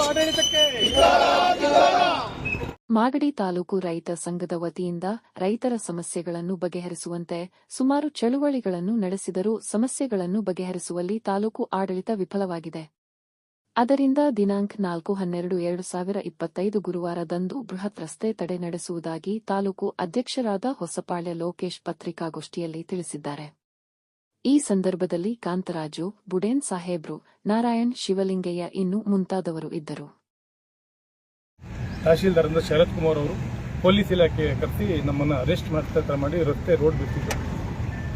ಆಡಳಿತಕ್ಕೆ ಮಾಗಡಿ ತಾಲೂಕು ರೈತ ಸಂಘದ ವತಿಯಿಂದ ರೈತರ ಸಮಸ್ಯೆಗಳನ್ನು ಬಗೆಹರಿಸುವಂತೆ ಸುಮಾರು ಚಳುವಳಿಗಳನ್ನು ನಡೆಸಿದರೂ ಸಮಸ್ಯೆಗಳನ್ನು ಬಗೆಹರಿಸುವಲ್ಲಿ ತಾಲೂಕು ಆಡಳಿತ ವಿಫಲವಾಗಿದೆ. ಅದರಿಂದ ದಿನಾಂಕ ನಾಲ್ಕು ಹನ್ನೆರಡು ಎರಡು ಸಾವಿರ ಇಪ್ಪತ್ತೈದು ಗುರುವಾರದಂದು ಬೃಹತ್ ರಸ್ತೆ ತಡೆ ನಡೆಸುವುದಾಗಿ ತಾಲೂಕು ಅಧ್ಯಕ್ಷರಾದ ಹೊಸಪಾಳ್ಯ ಲೋಕೇಶ್ ಪತ್ರಿಕಾಗೋಷ್ಠಿಯಲ್ಲಿ ತಿಳಿಸಿದ್ದಾರೆ. ಈ ಸಂದರ್ಭದಲ್ಲಿ ಕಾಂತರಾಜು, ಬುಡೇನ್ ಸಾಹೇಬ್ರು, ನಾರಾಯಣ್ ಶಿವಲಿಂಗಯ್ಯ ಇನ್ನು ಮುಂತಾದವರು ಇದ್ದರು. ತಹಶೀಲ್ದಾರ್ ಶರತ್ ಕುಮಾರ್ ಅವರು ಪೊಲೀಸ್ ಇಲಾಖೆ ಕರೆಸಿ ನಮ್ಮನ್ನು ಅರೆಸ್ಟ್ ಮಾಡ್ತಾ ಮಾಡಿ ರಸ್ತೆ ರೋಡ್ ಬಿಟ್ಟಿದ್ರು.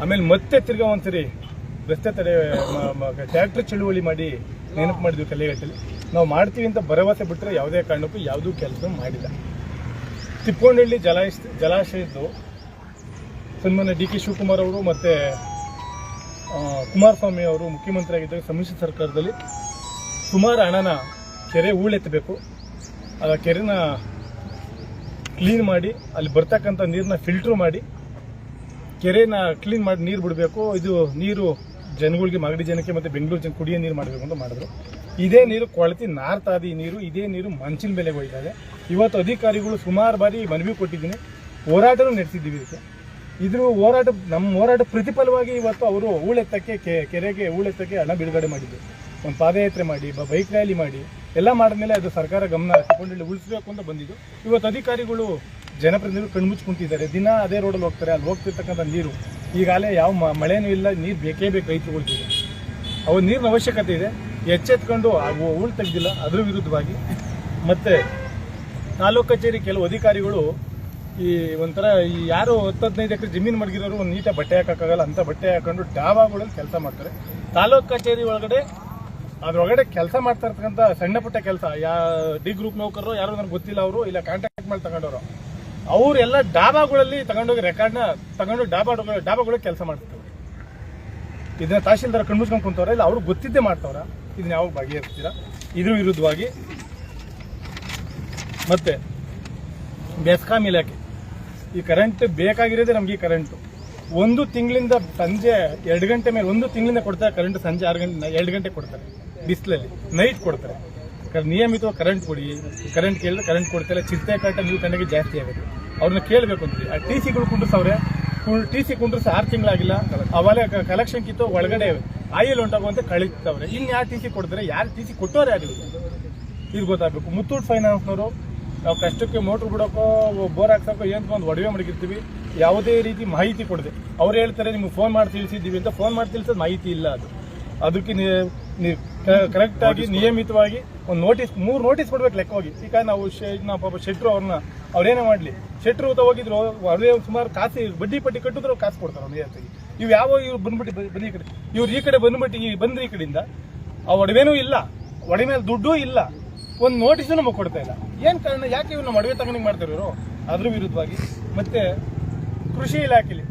ಆಮೇಲೆ ಮತ್ತೆ ತಿರ್ಗಾ ಒಂದ್ಸರಿ ರಸ್ತೆ ತಡೆ ಟ್ಯಾಕ್ಟರ್ ಚಳುವಳಿ ಮಾಡಿ ನೆನಪು ಮಾಡಿದ್ವಿ ಕಲೆಗಟ್ಟಲ್ಲಿ ನಾವು ಮಾಡ್ತೀವಿ ಅಂತ ಭರವಸೆ ಬಿಟ್ಟರೆ ಯಾವುದೇ ಕಾರಣಕ್ಕೂ ಯಾವುದೂ ಕೆಲಸ ಮಾಡಿಲ್ಲ. ತಿಪ್ಪೊಂಡಳ್ಳಿ ಜಲಾಶ, ಜಲಾಶಯದ್ದು ಸನ್ಮಾನ್ಯ ಡಿ ಕೆ ಶಿವಕುಮಾರ್ ಅವರು ಮತ್ತೆ ಕುಮಾರಸ್ವಾಮಿ ಅವರು ಮುಖ್ಯಮಂತ್ರಿ ಆಗಿದ್ದಾಗ ಸಮ್ಮಿಶ್ರ ಸರ್ಕಾರದಲ್ಲಿ ಸುಮಾರು ಹಣನ ಕೆರೆ ಹೂಳೆತ್ತಬೇಕು ಆ ಕೆರೆನ ಕ್ಲೀನ್ ಮಾಡಿ, ಅಲ್ಲಿ ಬರ್ತಕ್ಕಂಥ ನೀರನ್ನ ಫಿಲ್ಟ್ರ್ ಮಾಡಿ, ಕೆರೆನ ಕ್ಲೀನ್ ಮಾಡಿ ನೀರು ಬಿಡಬೇಕು. ಇದು ನೀರು ಜನಗಳಿಗೆ, ಮಾಗಡಿ ಜನಕ್ಕೆ ಮತ್ತು ಬೆಂಗಳೂರು ಜನ ಕುಡಿಯೋ ನೀರು ಮಾಡಬೇಕು ಅಂತ ಮಾಡಿದ್ರು. ಇದೇ ನೀರು ಕೊಳತಿ ನಾರ್ತಾದಿ ನೀರು, ಇದೇ ನೀರು ಮಂಚಿನ ಬೆಲೆಗೆ ಹೋಯ್ತಾ ಇವತ್ತು ಅಧಿಕಾರಿಗಳು ಸುಮಾರು ಬಾರಿ ಮನವಿ ಕೊಟ್ಟಿದ್ದೀನಿ. ಹೋರಾಟನೂ ನಡೆಸಿದ್ದೀವಿ ಇದಕ್ಕೆ. ಇದ್ರ ಹೋರಾಟ ನಮ್ಮ ಹೋರಾಟ ಪ್ರತಿಫಲವಾಗಿ ಇವತ್ತು ಅವರು ಹೂಳೆತ್ತಕ್ಕೆ ಕೆರೆಗೆ ಹೂಳೆತ್ತಕ್ಕೆ ಹಣ ಬಿಡುಗಡೆ ಮಾಡಿದ್ರು. ಒಂದು ಪಾದಯಾತ್ರೆ ಮಾಡಿ ಬೈಕ್ ರ್ಯಾಲಿ ಮಾಡಿ, ಎಲ್ಲ ಮಾಡಿದ್ಮೇಲೆ ಅದು ಸರ್ಕಾರ ಗಮನ ತಗೊಂಡು ಉಳಿಸ್ಬೇಕು ಅಂತ ಬಂದಿದ್ದು. ಇವತ್ತು ಅಧಿಕಾರಿಗಳು, ಜನಪ್ರತಿನಿಧಿಗಳು ಕಣ್ಮುಚ್ಕೊಂತಿದ್ದಾರೆ ದಿನ ಅದೇ ರೋಡಲ್ಲಿ ಹೋಗ್ತಾರೆ, ಅಲ್ಲಿ ಹೋಗ್ತಿರ್ತಕ್ಕಂಥ ನೀರು. ಈಗಾಗಲೇ ಯಾವ ಮಳೆನೂ ಇಲ್ಲ, ನೀರು ಬೇಕೇ ಬೇಕು ರೈತರುಗಳಿಗೆ. ಅವು ನೀರಿನ ಅವಶ್ಯಕತೆ ಇದೆ. ಎಚ್ಚೆತ್ಕೊಂಡು ಹೂಳು ತೆಗೆದಿಲ್ಲ. ಅದ್ರ ವಿರುದ್ಧವಾಗಿ ಮತ್ತು ತಾಲೂಕು ಕಚೇರಿ ಕೆಲವು ಅಧಿಕಾರಿಗಳು ಈ ಒಂಥರ ಈ ಯಾರು ಹತ್ತು ಹದಿನೈದು ಎಕರೆ ಜಮೀನು ಮಡಗಿರೋರು ಒಂದು ನೀಟಾಗಿ ಬಟ್ಟೆ ಹಾಕೋಕ್ಕಾಗಲ್ಲ ಅಂಥ ಬಟ್ಟೆ ಹಾಕೊಂಡು ಡಾಬಾಗಳಲ್ಲಿ ಕೆಲಸ ಮಾಡ್ತಾರೆ. ತಾಲೂಕು ಕಚೇರಿ ಒಳಗಡೆ ಅದ್ರೊಳಗಡೆ ಕೆಲಸ ಮಾಡ್ತಾ ಇರ್ತಕ್ಕಂಥ ಸಣ್ಣ ಪುಟ್ಟ ಕೆಲಸ, ಯಾ ಡಿ ಗ್ರೂಪ್ ನೌಕರರು, ಯಾರು ನನಗೆ ಗೊತ್ತಿಲ್ಲ ಅವರು, ಇಲ್ಲ ಕಾಂಟ್ಯಾಕ್ಟ್ ಮಾಡಿ ತಗೊಂಡವರು. ಅವರೆಲ್ಲ ಡಾಬಾಗಳಲ್ಲಿ ತಗೊಂಡೋಗಿ ರೆಕಾರ್ಡ್ನ ತಗೊಂಡು ಡಾಬಾ ಡಾಬಾಗಳಿಗೆ ಕೆಲಸ ಮಾಡ್ತಾರೆ ಇದನ್ನ ತಹಶೀಲ್ದಾರ ಕಣ್ಮುಚ್ಕೊಂಡು ಕುಂತವ್ರೆ, ಇಲ್ಲ ಅವ್ರು ಗೊತ್ತಿದ್ದೇ ಮಾಡ್ತಾವ್ರ, ಇದನ್ನ ಯಾವಾಗ ಬಗೆಹರಿಸ್ತೀರಾ? ಇದ್ರ ವಿರುದ್ಧವಾಗಿ. ಮತ್ತೆ ಬೆಸ್ಕಾಂ ಇಲಾಖೆ. ಈ ಕರೆಂಟ್ ಬೇಕಾಗಿರೋದೇ ನಮಗೆ ಈ ಕರೆಂಟು ಒಂದು ತಿಂಗಳಿಂದ ಸಂಜೆ ಎರಡು ಗಂಟೆ ಮೇಲೆ, ಒಂದು ತಿಂಗಳಿಂದ ಕೊಡ್ತಾರೆ ಕರೆಂಟ್ ಸಂಜೆ ಆರು ಗಂಟೆ ಎರಡು ಗಂಟೆ ಕೊಡ್ತಾರೆ. ಬಿಸಿಲಲ್ಲಿ ನೈಟ್ ಕೊಡ್ತಾರೆ. ನಿಯಮಿತವಾಗಿ ಕರೆಂಟ್ ಕೊಡಿ ಕರೆಂಟ್ ಕೇಳಿದ್ರೆ ಕರೆಂಟ್ ಕೊಡ್ತಾರೆ. ಚಿಂತೆ ಕಾಟ ನೀವು ಕಣ್ಣಿಗೆ ಜಾಸ್ತಿ ಆಗುತ್ತೆ ಅವ್ರನ್ನ ಕೇಳಬೇಕು ಅಂತೀವಿ ಆ ಟಿ ಸಿಗಳು ಕುಂಡ್ರಸವ್ರೆ ಟಿ ಸಿ ಕುಂಡ್ರಸ ಆರು ತಿಂಗಳಾಗಿಲ್ಲ. ಅವಾಗಲೇ ಕಲೆಕ್ಷನ್ ಕಿತ್ತು ಒಳಗಡೆ ಆಯಿಲ್ ಉಂಟಾಗುವಂತೆ ಕಳಿಸ್ತವ್ರೆ ಇನ್ನು ಯಾರು ಟಿ ಸಿ ಕೊಡ್ತಾರೆ? ಯಾರು ಟಿ ಸಿ ಕೊಟ್ಟವ್ರು ಯಾರು? ಇದು ಗೊತ್ತಾಗಬೇಕು. ಮುತ್ತೂಟ್ ಫೈನಾನ್ಸ್ನವರು ನಾವು ಕಷ್ಟಕ್ಕೆ ಮೋಟ್ರ್ ಬಿಡೋಕೋ ಬೋರ್ ಹಾಕ್ಸೋಕೋ ಏನು ಒಂದು ಒಡವೆ ಮಡಗಿರ್ತೀವಿ ಯಾವುದೇ ರೀತಿ ಮಾಹಿತಿ ಕೊಡದೆ. ಅವ್ರು ಹೇಳ್ತಾರೆ ನಿಮ್ಗೆ ಫೋನ್ ಮಾಡಿ ತಿಳಿಸಿದ್ದೀವಿ ಅಂತ. ಫೋನ್ ಮಾಡಿ ತಿಳಿಸೋದು ಮಾಹಿತಿ ಇಲ್ಲ ಅದು. ಅದಕ್ಕೆ ನೀವು ಕರೆಕ್ಟಾಗಿ ನಿಯಮಿತವಾಗಿ ಒಂದು ನೋಟಿಸ್ ಮೂರು ನೋಟಿಸ್ ಕೊಡ್ಬೇಕು ಲೆಕ್ಕ ಹೋಗಿ. ಈಗ ನಾವು ನಾವು ಪಾಪ ಶೆಟ್ರು ಅವ್ರನ್ನ ಅವ್ರೇನೇ ಮಾಡಲಿ. ಶೆಟ್ರು ತ ಹೋಗಿದ್ರು ಅವರೇ ಸುಮಾರು ಕಾಸು ಬಡ್ಡಿ ಪಟ್ಟಿ ಕಟ್ಟಿದ್ರು ಅವ್ರು ಕಾಸು ಕೊಡ್ತಾರೆ ಅವ್ರು ನಿಯತ್ತಾಗಿ ಇವು ಯಾವ ಇವ್ರು ಬಂದ್ಬಿಟ್ಟು ಬನ್ನಿ ಈ ಕಡೆ. ಇವ್ರು ಈ ಕಡೆ ಬಂದ್ಬಿಟ್ಟು ಈ ಬಂದ್ರೆ ಈ ಕಡೆಯಿಂದ ಆ ಒಡವೆನೂ ಇಲ್ಲ. ಒಡವೆ ಮೇಲೆ ದುಡ್ಡು ಇಲ್ಲ. ಒಂದು ನೋಟಿಸ್ ನಮಗೆ ಕೊಡ್ತಾ ಇಲ್ಲ. ಏನ್ ಕಾರಣ? ಯಾಕೆ ಇವ್ರು ನಮ್ಮ ಅಡವೆ ಮಾಡ್ತಾರೆ ಇವರು ಅದ್ರ ವಿರುದ್ಧವಾಗಿ. ಮತ್ತೆ ಕೃಷಿ ಇಲಾಖೆಲಿ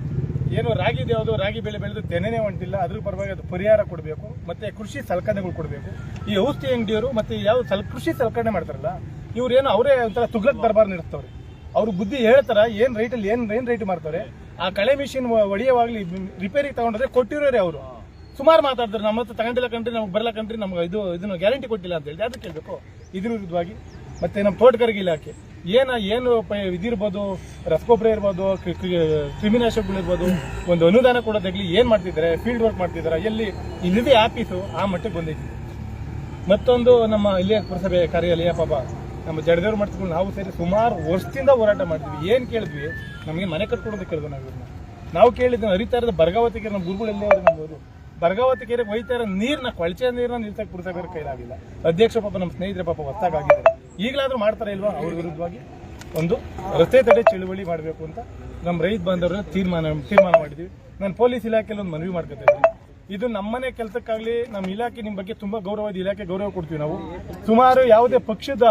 ಏನು ರಾಗಿ ಯಾವುದು, ರಾಗಿ ಬೆಳೆ ಬೆಳೆದು ತೆನೆನೇ ಹೊಂಟಿಲ್ಲ. ಅದ್ರ ಪರವಾಗಿ ಅದು ಪರಿಹಾರ ಕೊಡಬೇಕು. ಮತ್ತೆ ಕೃಷಿ ಸಲಕರಣೆಗಳು ಕೊಡಬೇಕು. ಈ ಔಷಧಿ ಅಂಗಡಿಯವರು ಮತ್ತೆ ಯಾವ ಸಲ್, ಕೃಷಿ ಸಲಕರಣೆ ಮಾಡ್ತಾರಲ್ಲ, ಇವ್ರೇನು ಅವರೇ ಒಂಥರ ತುಗ್ಲಕ್ ದರ್ಬಾರ್ ನಡೆಸ್ತವ್ರೆ. ಅವ್ರ ಬುದ್ಧಿ ಹೇಳ್ತಾರ, ಏನ್ ರೈಟಲ್ಲಿ ಏನ್ ಏನ್ ರೈಟ್ ಮಾಡ್ತಾರೆ ಆ ಕಳೆ ಮಿಷಿನ್ ಒಡೆಯವಾಗ್ಲಿ ರಿಪೇರಿಗೆ ತಗೊಂಡ್ರೆ ಕೊಟ್ಟಿರೋರೆ ಅವರು. ಸುಮಾರು ಮಾತಾಡಿದ್ರು, ನಮ್ಮ ಹತ್ರ ತಗೊಂಡಿಲ್ಲ ಕಂಡ್ರಿ ನಮ್ಗೆ ಬರಲ್ಲ ಕಂಡ್ರಿ ನಮ್ಗೆ ಇದು, ಇದನ್ನು ಗ್ಯಾರಂಟಿ ಕೊಟ್ಟಿಲ್ಲ ಅಂತ ಹೇಳಿ. ಅದಕ್ಕೆ ಕೇಳಬೇಕು ಇದ್ರ ವಿರುದ್ಧವಾಗಿ ಮತ್ತು ನಮ್ಮ ತೋಟಗಾರಿಕೆ ಇಲಾಖೆ, ಏನ, ಏನು ಇದಿರ್ಬೋದು ರಸಗೊಬ್ಬರ ಇರ್ಬೋದು ಕ್ರಿಮಿನಾಶಕಗಳಿರ್ಬೋದು ಒಂದು ಅನುದಾನ ಕೊಡೋದಾಗಲಿ ಏನು ಮಾಡ್ತಿದ್ದಾರೆ ಫೀಲ್ಡ್ ವರ್ಕ್ ಮಾಡ್ತಿದ್ದಾರೆ, ಎಲ್ಲಿ ಇಲ್ಲಿದೆ ಆಫೀಸು ಆ ಮಟ್ಟಕ್ಕೆ ಬಂದೈತಿ. ಮತ್ತೊಂದು ನಮ್ಮ ಇಲ್ಲಿಯ ಪುರಸಭೆ ಕಾರ್ಯಾಲಯ, ಪಾಪ, ನಮ್ಮ ಜಡದೇವ್ರು ಮಾಡ್ತಿದ್ರು ನಾವು ಸೇರಿ ಸುಮಾರು ವರ್ಷದಿಂದ ಹೋರಾಟ ಮಾಡ್ತೀವಿ. ಏನು ಕೇಳಿದ್ವಿ? ನಮಗೆ ಮನೆ ಕಟ್ಕೊಡೋದಕ್ಕೆ ಕೇಳಿದ್ವಿ ನಾವು ನಾವು ಕೇಳಿದ್ವಿ ಹರಿತಾ ಇರೋದು ಬರ್ಗಾವತಿ ಕೆರೆ ನಮ್ಮ ಗುರುಗಳೆಲ್ಲೇ ಅವರು ನಮ್ಮವರು. ಬರ್ಗಾವತಿ ಕೆರೆಗೆ ಒಯ್ತಾ ಇರೋ ನೀರನ್ನ ಕೊಳಚೆ ನೀರನ್ನ ನಿಲ್ಸಕ್ಕೆ ಪುರಸಭೆ ಕೈಲಾಗಿಲ್ಲ. ಅಧ್ಯಕ್ಷ ಪಾಪ ನಮ್ಮ ಸ್ನೇಹಿತರ ಪಾಪ ಹೊತ್ತಾಗಿದ್ದಾರೆ ಈಗಲಾದ್ರೂ ಮಾಡ್ತಾರೆ ಇಲ್ವಾ ಅವ್ರ ವಿರುದ್ಧವಾಗಿ? ಒಂದು ರಸ್ತೆ ತಡೆ ಚಳುವಳಿ ಮಾಡಬೇಕು ಅಂತ ನಮ್ಮ ರೈತ ಬಾಂಧವರ ತೀರ್ಮಾನ ತೀರ್ಮಾನ ಮಾಡಿದ್ವಿ. ನಾನು ಪೊಲೀಸ್ ಇಲಾಖೆಯಲ್ಲಿ ಒಂದು ಮನವಿ ಮಾಡ್ಕೊತಾ ಇದ್ದೀನಿ. ಇದು ನಮ್ಮನೆ ಕೆಲಸಕ್ಕಾಗಲಿ, ನಮ್ಮ ಇಲಾಖೆ ನಿಮ್ಮ ಬಗ್ಗೆ ತುಂಬ ಗೌರವದ ಇಲಾಖೆ ಗೌರವ ಕೊಡ್ತೀವಿ ನಾವು. ಸುಮಾರು ಯಾವುದೇ ಪಕ್ಷದ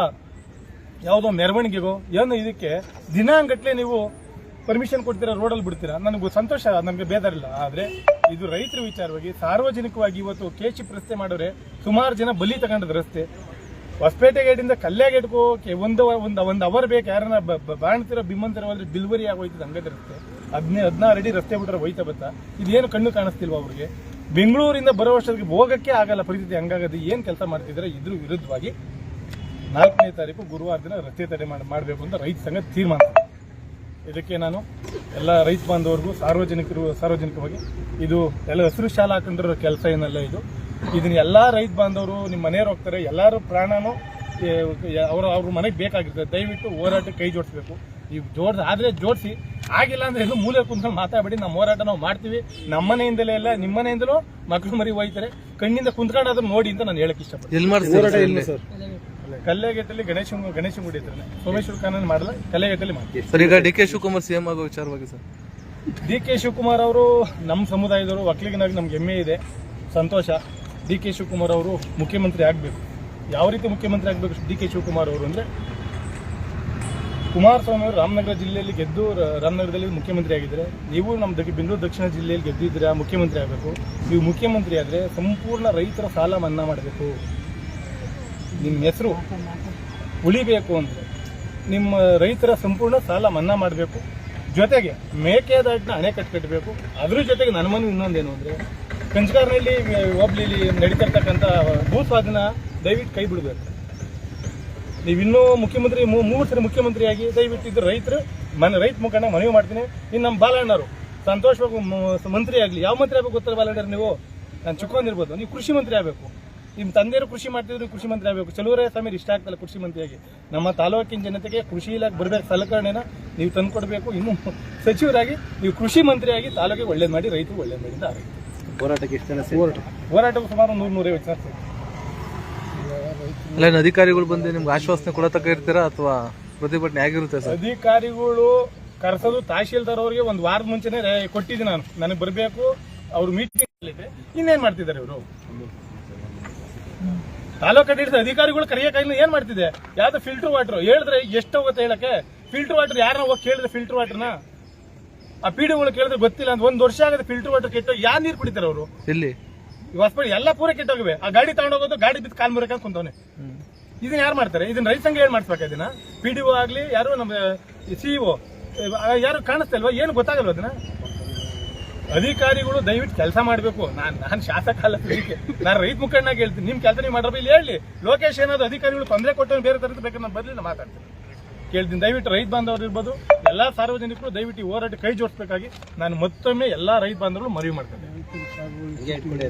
ಯಾವುದೋ ಮೆರವಣಿಗೆಗೋ, ಏನು ಇದಕ್ಕೆ ದಿನಾಂಗಟ್ಲೆ ನೀವು ಪರ್ಮಿಷನ್ ಕೊಡ್ತೀರಾ ರೋಡಲ್ಲಿ ಬಿಡ್ತೀರಾ? ನನಗೆ ಸಂತೋಷ, ನಮಗೆ ಬೇಜಾರಿಲ್ಲ. ಆದರೆ ಇದು ರೈತರ ವಿಚಾರವಾಗಿ ಸಾರ್ವಜನಿಕವಾಗಿ ಇವತ್ತು ಕೇಶಿಪ್ ರಸ್ತೆ ಮಾಡೋರೆ ಸುಮಾರು ಜನ ಬಲಿ ತಗೊಂಡದ ರಸ್ತೆ. ಹೊಸಪೇಟೆ ಗೇಟಿಂದ ಕಲ್ಯಾಣ ಗೇಟ್ಗೆ ಒಂದು ಒಂದು ಒಂದು ಅವರ್ ಬೇಕು. ಯಾರನ್ನ ಬಾಣ್ತಿರೋ ಬಿಮ್ಮಂತಿರೋ ಅಂದ್ರೆ ಡಿಲಿವರಿ ಆಗೋಯ್ತದೆ ಹಂಗದ ರಸ್ತೆ. ಹದಿನೈದು ಹದಿನಾರು ಅಡಿ ರಸ್ತೆ ಬಿಟ್ರೆ ಹೋಯ್ತಾ ಬತ್ತಾ? ಇದೇನು ಕಣ್ಣು ಕಾಣಿಸ್ತಿಲ್ವ ಅವ್ರಿಗೆ? ಬೆಂಗಳೂರಿಂದ ಬರೋ ವರ್ಷಕ್ಕೆ ಹೋಗಕ್ಕೆ ಆಗಲ್ಲ ಪರಿಸ್ಥಿತಿ ಹಂಗಾಗದು ಏನು ಕೆಲಸ ಮಾಡ್ತಿದ್ರೆ ಇದ್ರ ವಿರುದ್ಧವಾಗಿ ನಾಲ್ಕನೇ ತಾರೀಕು ಗುರುವಾರ ದಿನ ರಸ್ತೆ ತಡೆ ಮಾಡಿ ಮಾಡಬೇಕು ಅಂತ ರೈತ ಸಂಘ ತೀರ್ಮಾನ. ಇದಕ್ಕೆ ನಾನು ಎಲ್ಲ ರೈತ ಬಾಂಧವರಿಗೂ ಸಾರ್ವಜನಿಕರು ಸಾರ್ವಜನಿಕವಾಗಿ ಇದು ಎಲ್ಲ ಹಸಿರು ಶಾಲೆ ಹಾಕೊಂಡಿರೋ ಕೆಲಸ ಏನಲ್ಲ ಇದು. ಇದನ್ನ ಎಲ್ಲ ರೈತ ಬಾಂಧವರು ನಿಮ್ಮ ಮನೆಯವ್ರು ಹೋಗ್ತಾರೆ ಎಲ್ಲರೂ ಪ್ರಾಣನೂ ಅವರು ಅವ್ರ ಮನೆಗೆ ಬೇಕಾಗಿರ್ತದೆ. ದಯವಿಟ್ಟು ಹೋರಾಟ ಕೈ ಜೋಡಿಸ್ಬೇಕು. ಈ ಜೋಡ್ಸ್ ಆದರೆ ಜೋಡಿಸಿ. ಆಗಿಲ್ಲ ಅಂದರೆ ಎಲ್ಲೂ ಮೂಲೆ ಕುಂತ್ಕೊಂಡು ಮಾತಾಡಬೇಡಿ. ನಮ್ಮ ಹೋರಾಟ ನಾವು ಮಾಡ್ತೀವಿ. ನಮ್ಮ ಮನೆಯಿಂದಲೇ ಎಲ್ಲ ನಿಮ್ಮ ಮನೆಯಿಂದಲೂ ಮಕ್ಕಳು ಮರಿ ಹೋಯ್ತಾರೆ ಕಣ್ಣಿಂದ ಕುಂತ್ಕೊಂಡಾದ್ರೂ ನೋಡಿ ಅಂತ ನಾನು ಹೇಳಕ್ಕೆ ಇಷ್ಟಪಡ್ತೀನಿ. ಕಲ್ಲೇಗೆಟ್ಟಲ್ಲಿ ಗಣೇಶ ಗಣೇಶ ಗುಡಿ ಹತ್ರ ಸೋಮೇಶ್ವರ ಕಾನನ್ ಮಾಡಲ್ಲ ಕಲ್ಲೆಗೆಟ್ಟಲ್ಲಿ ಮಾಡ್ತೀವಿ ಸರ್ ಈಗ ಡಿ ಕೆ ಶಿವಕುಮಾರ್ ಸಿಎಂ ಆಗೋ ವಿಚಾರವಾಗಿ ಸರ್. ಡಿ ಕೆ ಶಿವಕುಮಾರ್ ಅವರು ನಮ್ಮ ಸಮುದಾಯದವರು ಒಕ್ಕಲಿಗನಾಗಿ ನಮ್ಗೆ ಹೆಮ್ಮೆ ಇದೆ ಸಂತೋಷ. ಡಿ ಕೆ ಶಿವಕುಮಾರ್ ಅವರು ಮುಖ್ಯಮಂತ್ರಿ ಆಗಬೇಕು. ಯಾವ ರೀತಿ ಮುಖ್ಯಮಂತ್ರಿ ಆಗಬೇಕು ಡಿ ಕೆ ಶಿವಕುಮಾರ್ ಅವರು ಅಂದರೆ ಕುಮಾರಸ್ವಾಮಿ ಅವರು ರಾಮನಗರ ಜಿಲ್ಲೆಯಲ್ಲಿ ಗೆದ್ದು ರಾಮನಗರದಲ್ಲಿ ಮುಖ್ಯಮಂತ್ರಿ ಆಗಿದ್ದಾರೆ ನೀವು ನಮ್ಮ ಬೆಂಗಳೂರು ದಕ್ಷಿಣ ಜಿಲ್ಲೆಯಲ್ಲಿ ಗೆದ್ದಿದ್ದೀರಾ ಮುಖ್ಯಮಂತ್ರಿ ಆಗಬೇಕು. ನೀವು ಮುಖ್ಯಮಂತ್ರಿ ಆದರೆ ಸಂಪೂರ್ಣ ರೈತರ ಸಾಲ ಮನ್ನಾ ಮಾಡಬೇಕು. ನಿಮ್ಮ ಹೆಸರು? ಉಳಿಬೇಕು ಅಂದರೆ. ನಿಮ್ಮ ರೈತರ ಸಂಪೂರ್ಣ ಸಾಲ ಮನ್ನಾ ಮಾಡಬೇಕು. ಜೊತೆಗೆ ಮೇಕೆದಾಟಿನ ಅಣೆಕಟ್ಟು ಕಟ್ಟಬೇಕು ಅದ್ರ ಜೊತೆಗೆ ನನ್ನ ಮನವಿ ಇನ್ನೊಂದೇನು ಅಂದರೆ ಕಂಚಕಾರ್ನಲ್ಲಿ ಹೋಬ್ಳಿಲಿ ನಡೀತಿರ್ತಕ್ಕಂಥ ಭೂ ಸ್ವಾಧೀನ ದಯವಿಟ್ಟು ಕೈ ಬಿಡಬೇಕು. ನೀವು ಇನ್ನೂ ಮುಖ್ಯಮಂತ್ರಿ ಮೂರು ಸರಿ ಮುಖ್ಯಮಂತ್ರಿಯಾಗಿ ದಯವಿಟ್ಟು ಇದ್ರ ರೈತರು, ಮನೆ, ರೈತ ಮುಖಂಡ ಮನವಿ ಮಾಡ್ತೀನಿ. ಇನ್ನು ನಮ್ಮ ಬಾಲಣ್ಣರು, ಸಂತೋಷವಾಗಿ ಮಂತ್ರಿ ಆಗಲಿ ಯಾವ ಮಂತ್ರಿ ಆಗಬೇಕು ಗೊತ್ತಲ್ಲ ಬಾಲಣ್ಣರು ನೀವು? ನಾನು ಚುಕ್ಕೊಂಡಿರ್ಬೋದು. ನೀವು ಕೃಷಿ ಮಂತ್ರಿ ಆಗಬೇಕು. ನಿಮ್ಮ ತಂದೆಯರು ಕೃಷಿ ಮಾಡ್ತಿದ್ರು ಕೃಷಿ ಮಂತ್ರಿ ಆಗಬೇಕು. ಚಲುವರಾಯ ಸ್ವಾಮಿ ಇಷ್ಟ ಆಗ್ತಲ್ಲ ಕೃಷಿ ಮಂತ್ರಿಯಾಗಿ. ನಮ್ಮ ತಾಲೂಕಿನ ಜನತೆಗೆ ಕೃಷಿ ಇಲಾಖೆ ಬರಬೇಕು ಸಲಕರಣೆನ ನೀವು ತಂದುಕೊಡ್ಬೇಕು ಇನ್ನು ಸಚಿವರಾಗಿ ನೀವು ಕೃಷಿ ಮಂತ್ರಿಯಾಗಿ ತಾಲೂಕಿಗೆ ಒಳ್ಳೇದು ಮಾಡಿ ರೈತರು ಒಳ್ಳೇದು ಮಾಡಿ ಅಂತ ಆಗೈತೆ ಹೋರಾಟಕ್ಕೆ ಎಷ್ಟು ಜನ ಹೋರಾಟಕ್ಕೆ ಸುಮಾರು ನೂರು ನೂರೈವತ್ತು ಜನ. ಅಲ್ಲ ಅಧಿಕಾರಿಗಳು ಬಂದು ನಿಮ್ಗೆ ಆಶ್ವಾಸನೆ ಕೊಡತಕ್ಕ ಇರ್ತೀರಾ ಅಥವಾ ಪ್ರತಿಭಟನೆ ಆಗಿರುತ್ತೆ ಸರ್? ಅಧಿಕಾರಿಗಳು ಕರೆಸೋದು ತಹಶೀಲ್ದಾರ್ ಅವರಿಗೆ ಒಂದು ವಾರದ ಮುಂಚೆನೆ ರೇ- ಕೊಟ್ಟಿದ್ದೀನಿ ನಾನು. ನನಗೆ ಬರಬೇಕು ಅವ್ರು ಮೀಟಿಂಗ್ ಇನ್ನೇನು ಮಾಡ್ತಿದ್ದಾರೆ ಇವರು? ತಾಲೂಕು ಆಡಳಿತ ಅಧಿಕಾರಿಗಳು ಕರೆಯಕ್ಕಾಗಿಲ್ಲ ಏನ್ ಮಾಡ್ತಿದೆ? ಯಾವ್ದು ಫಿಲ್ಟರ್ ವಾಟರ್ ಹೇಳಿದ್ರೆ ಎಷ್ಟು ಹೋಗುತ್ತೆ ಹೇಳಕ್ಕೆ? ಫಿಲ್ಟರ್ ವಾಟರ್ ಯಾರನ್ನ ಹೋಗಿ ಕೇಳಿದ್ರೆ ಫಿಲ್ಟರ್ ವಾಟರ್ನ ಆ ಪಿಡಿಗಳು ಕೇಳಿದ್ರೆ ಗೊತ್ತಿಲ್ಲ ಅಂತ ಒಂದ್ ವರ್ಷ ಆಗದೆ ಫಿಲ್ಟರ್ ವಾಟರ್ ಕೆಟ್ಟು ಯಾರು ನೀರು ಕುಡಿತಾರೆ ಅವರು? ಇಲ್ಲಿ ಹೊಸಪೇಟೆ ಎಲ್ಲ ಪೂರ ಕೆಟ್ಟೋಗಿವೆ ಆ ಗಾಡಿ ತಗೊಂಡೋಗೋದು ಗಾಡಿ ಬಿದ್ದು ಕಾಲ್ ಮುರಕ ಕುಂತವನೆ. ಇದನ್ನ ಯಾರು ಮಾಡ್ತಾರೆ? ಇದನ್ನ ರೈತ ಸಂಘ ಏನ್ ಮಾಡಿಸ್ಬೇಕು ಇದನ್ನ? ಪಿ ಡಿ ಒ ಆಗ್ಲಿ ಯಾರು ನಮ್ಮ ಸಿಇಒ ಯಾರು ಕಾಣಿಸ್ತಾ ಇಲ್ವಾ? ಏನು ಗೊತ್ತಾಗಲ್ವ ಅದನ್ನ? ಅಧಿಕಾರಿಗಳು ದಯವಿಟ್ಟು ಕೆಲಸ ಮಾಡಬೇಕು. ನಾನು ನಾನ್ ಶಾಸಕ ಅಲ್ಲ ನಾನು ರೈತ ಮುಖಂಡನಾಗಿ ಹೇಳ್ತೀನಿ. ನಿಮ್ ಕೆಲಸ ನೀವು ಮಾಡ್ರಪ್ಪ. ಇಲ್ಲಿ ಹೇಳಿ. ಲೋಕೇಶ್ ಏನಾದ್ರು ಅಧಿಕಾರಿಗಳು ತೊಂದರೆ ಕೊಟ್ಟು ಬೇರೆ ತರ ಬೇಕಾದ್ರೆ ನಾನು ಮಾತಾಡ್ತೀನಿ. ಕೇಳ್ತೀನಿ. ದಯವಿಟ್ಟು ರೈತ ಬಾಂಧವರು ಇರ್ಬೋದು, ಎಲ್ಲಾ ಸಾರ್ವಜನಿಕರು ದಯವಿಟ್ಟು ಹೋರಾಟ ಕೈ ಜೋಡಿಸ್ಬೇಕಾಗಿ ನಾನು ಮತ್ತೊಮ್ಮೆ ಎಲ್ಲಾ ರೈತ ಬಾಂಧವರು ಮನವಿ ಮಾಡ್ತೇನೆ.